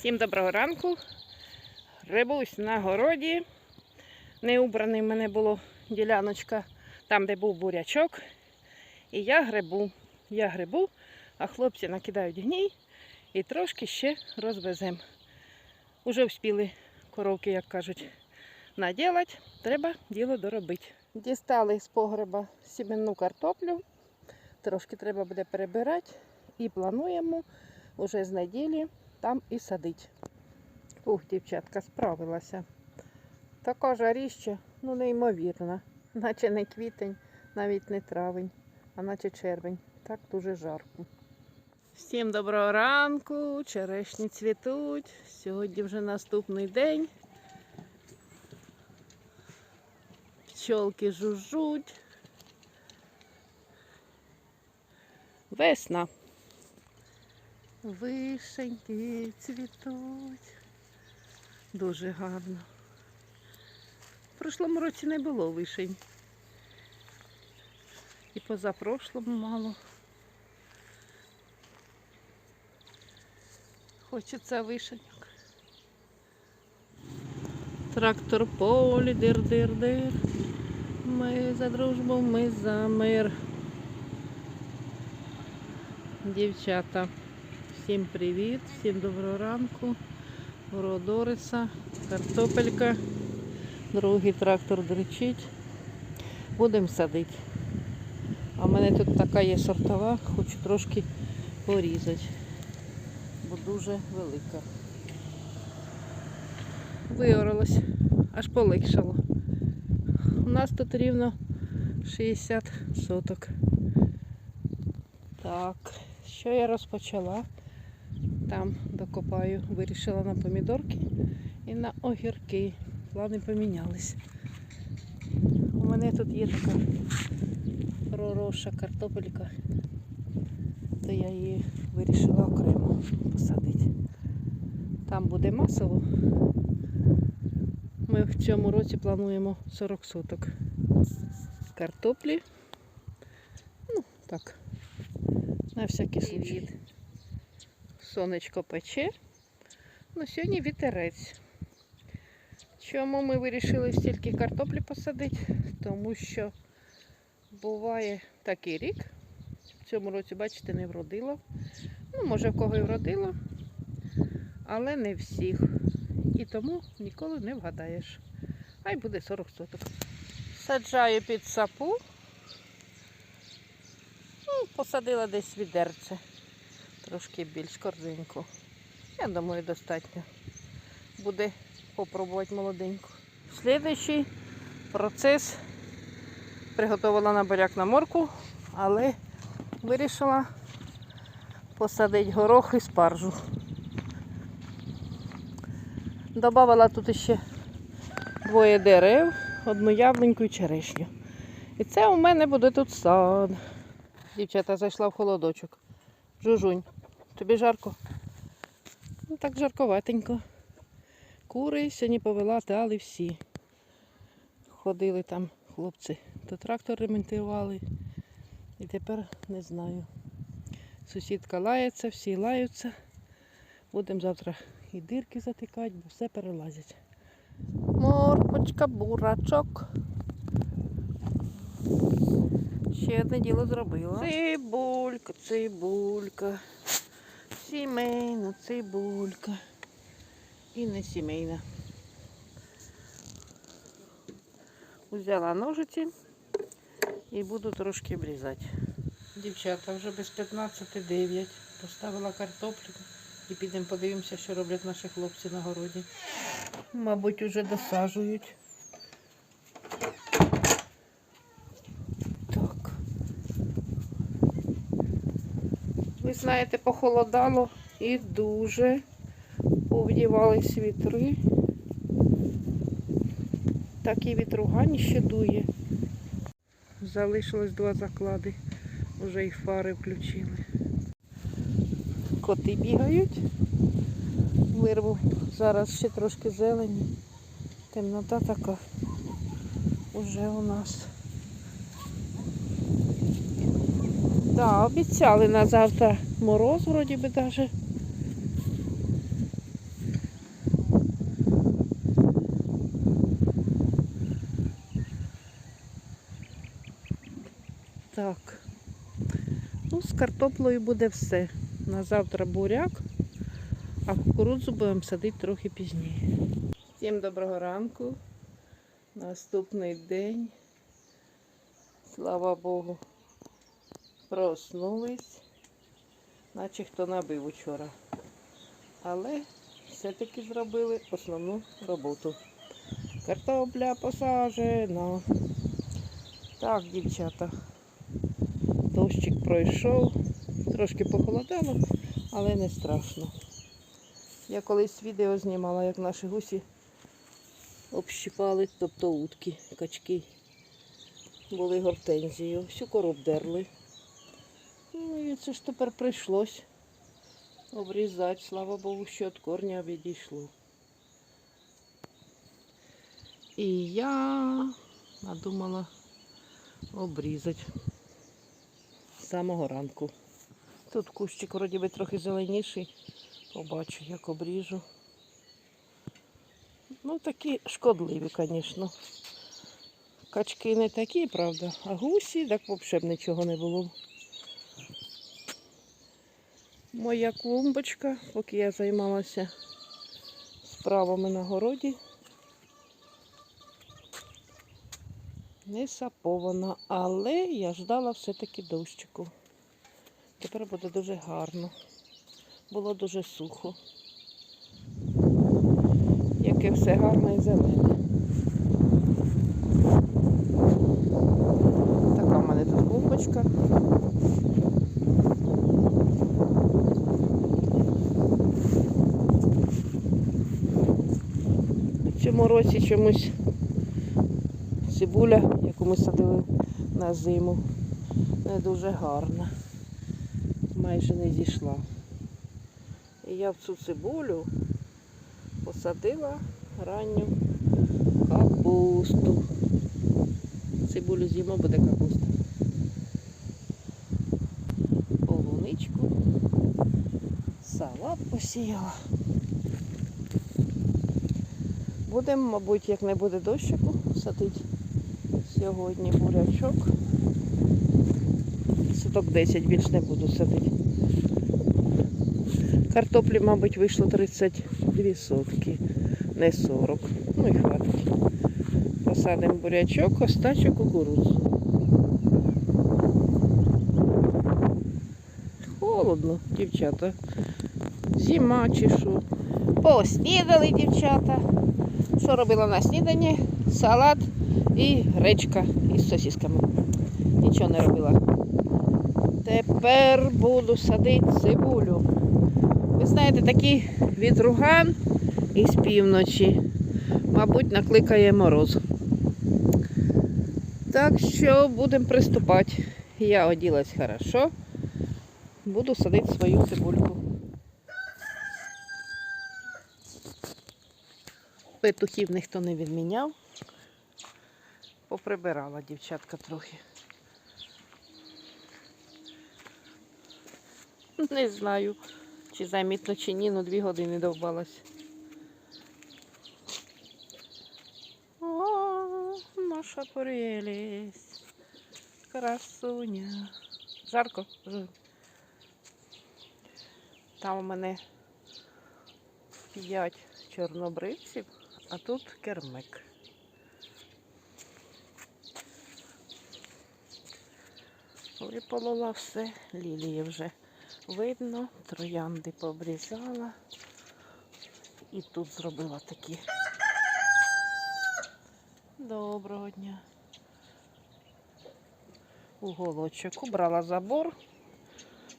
Всім доброго ранку. Грибусь на городі. Не убраний в мене було діляночка, там, де був бурячок. І я грибу. Я грибу, а хлопці накидають гній і трошки ще розвеземо. Уже вспіли коровки, як кажуть, наділати. Треба діло доробити. Дістали з погреба сіменну картоплю. Трошки треба буде перебирати. І плануємо уже з неділі там і садить. Ух, дівчатка, справилася. Така жаріща, ну неймовірна. Наче не квітень, навіть не травень, а наче червень. Так дуже жарко. Всім доброго ранку, черешні цвітуть. Сьогодні вже наступний день. Пчолки жужжуть. Весна. Вишеньки цвітуть. Дуже гарно. В прошлому році не було вишень. І позапрошлому мало. Хочеться вишеньок. Трактор полі, дир-дир-дир. Ми за дружбу, ми за мир. Дівчата. Всім привіт, всім доброго ранку. Городориса, картопелька. Другий трактор дричить. Будемо садити. А в мене тут така є сортова, хочу трошки порізати, бо дуже велика. Виоралось, аж полегшало. У нас тут рівно 60 соток. Так, що я розпочала? Там докопаю, вирішила на помідорки і на огірки. Плани помінялись. У мене тут є така пророша картопелька, то я її вирішила окремо посадити. Там буде масово. Ми в цьому році плануємо 40 соток картоплі. Ну, так, на всякий случай. Сонечко пече. Ну, сьогодні вітерець. Чому ми вирішили стільки картоплі посадити? Тому що буває такий рік. В цьому році, бачите, не вродило. Ну, може, в кого і вродило, але не всіх. І тому ніколи не вгадаєш. Хай буде 40 соток. Саджаю під сапу. Ну, посадила десь відерце трошки більш корзинку. Я думаю, достатньо. Буде попробувати молоденьку. Слідуючий процес приготувала на буряк на морку, але вирішила посадити горох і спаржу. Добавила тут ще двоє дерев, одну яблуньку і черешню. І це у мене буде тут сад. Дівчата зайшла в холодочок. Жужунь, тобі жарко? Ну так жарковатенько. Кури сьогодні повела, але всі. Ходили там хлопці, то трактор ремонтували. І тепер не знаю. Сусідка лається, всі лаються. Будемо завтра і дирки затикати, бо все перелазять. Морпочка, бурачок. Ще одне діло зробила. Цибулька, цибулька. Сімейна цибулька. І не сімейна. Взяла ножиці і буду трошки обрізати. Дівчата, вже без 15-9. Поставила картоплю і підемо подивимося, що роблять наші хлопці на городі. Мабуть, уже досаджують. Так. Ви знаєте, похолодало і дуже повдівались вітри. Такі вітругані ще дує. Залишилось два заклади. Вже і фари включили. Коти бігають. Вирву зараз ще трошки зелені. Темнота така уже у нас. Да, обіцяли на завтра мороз вроді би даже. Так, ну, з картоплею буде все. На завтра буряк, а кукурудзу будемо садити трохи пізніше. Всім доброго ранку. Наступний день. Слава Богу. Проснулись, наче хто набив учора. Але все-таки зробили основну роботу. Картопля посаджена. Так, дівчата. Дощик пройшов, трошки похолодало, але не страшно. Я колись відео знімала, як наші гусі общипали, тобто утки, качки. Були гортензією, всю кору обдерли. Ну і це ж тепер прийшлось обрізати. Слава Богу, що від корня відійшло. І я надумала обрізати з самого ранку. Тут кущик вроді би трохи зеленіший. Побачу, як обріжу. Ну, такі шкодливі, звісно. Качки не такі, правда, а гусі, так взагалі б нічого не було. Моя клумбочка, поки я займалася справами на городі. Не сапована, але я ждала все-таки дощику. Тепер буде дуже гарно. Було дуже сухо. Яке все гарне і зелене. Така в мене тут клумбочка. Цьому році чомусь цибуля, яку ми садили на зиму, не дуже гарна. Майже не зійшла. І я в цю цибулю посадила ранню капусту. Цибулю з'їмо буде капуста. Полуничку. Салат посіяла. Будемо, мабуть, як не буде дощику, садити сьогодні бурячок. Суток 10 більш не буду садити. Картоплі, мабуть, вийшло 32 сотки, не 40. Ну і хватить. Посадимо бурячок, остачу кукурудзу. Холодно, дівчата. Зима чи що. Поснідали, дівчата. Що робила на сніданні? Салат і гречка із сосісками. Нічого не робила. Тепер буду садити цибулю. Ви знаєте, такий вітруган із півночі. Мабуть, накликає мороз. Так що будемо приступати. Я оділась хорошо. Буду садити свою цибульку. Петухів ніхто не відміняв. Поприбирала дівчатка трохи. Не знаю, чи замітно, чи ні, але дві години довбалась. О, наша прелість. Красуня. Жарко? Там у мене п'ять чорнобривців, а тут кермик. Виполола все, лілії вже видно, троянди пообрізала. І тут зробила такі. Доброго дня. Уголочок. Убрала забор.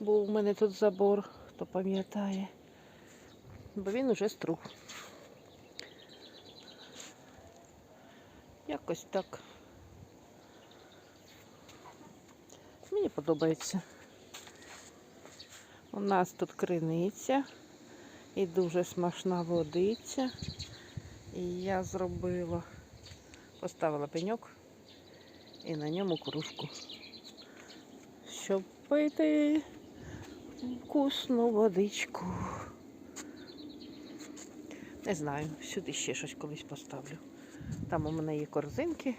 Був у мене тут забор, хто пам'ятає. Бо він уже струх. Якось так. Мені подобається. У нас тут криниця і дуже смачна водиця. І я зробила, поставила пеньок і на ньому кружку, щоб пити вкусну водичку. Не знаю, сюди ще щось колись поставлю. Там у мене є корзинки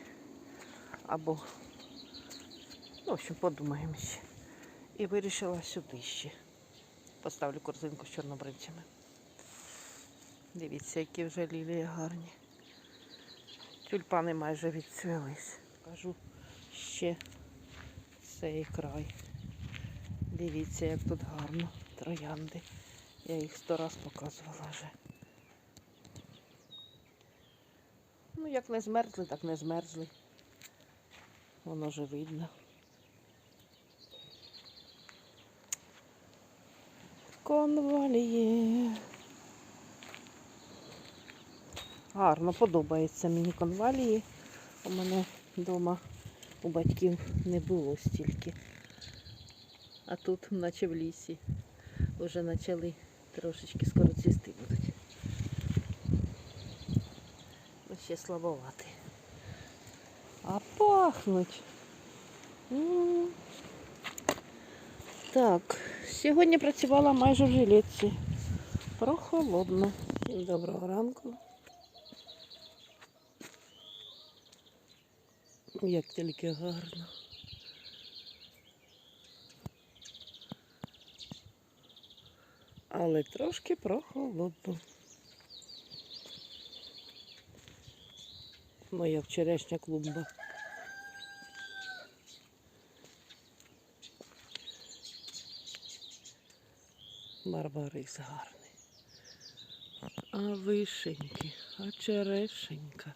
або Ну, в общем, подумаємо ще. І вирішила сюди ще. Поставлю корзинку з чорнобривцями. Дивіться, які вже лілії гарні. Тюльпани майже відцвілись. Кажу ще цей край. Дивіться, як тут гарно. Троянди. Я їх сто раз показувала вже. Ну, як не змерзли, так не змерзли. Воно вже видно. Конвалії. Гарно подобається мені конвалії. У мене вдома у батьків не було стільки. А тут, наче в лісі, вже почали трошечки скоро цвісти будуть. Ну, ще слабовати. А пахнуть. М. Так, сьогодні працювала майже в жилетці. Прохолодно. Всім доброго ранку. Як тільки гарно. Але трошки прохолодно. Моя вчорашня клумба. Барбарис гарний. А вишеньки, а черешенька.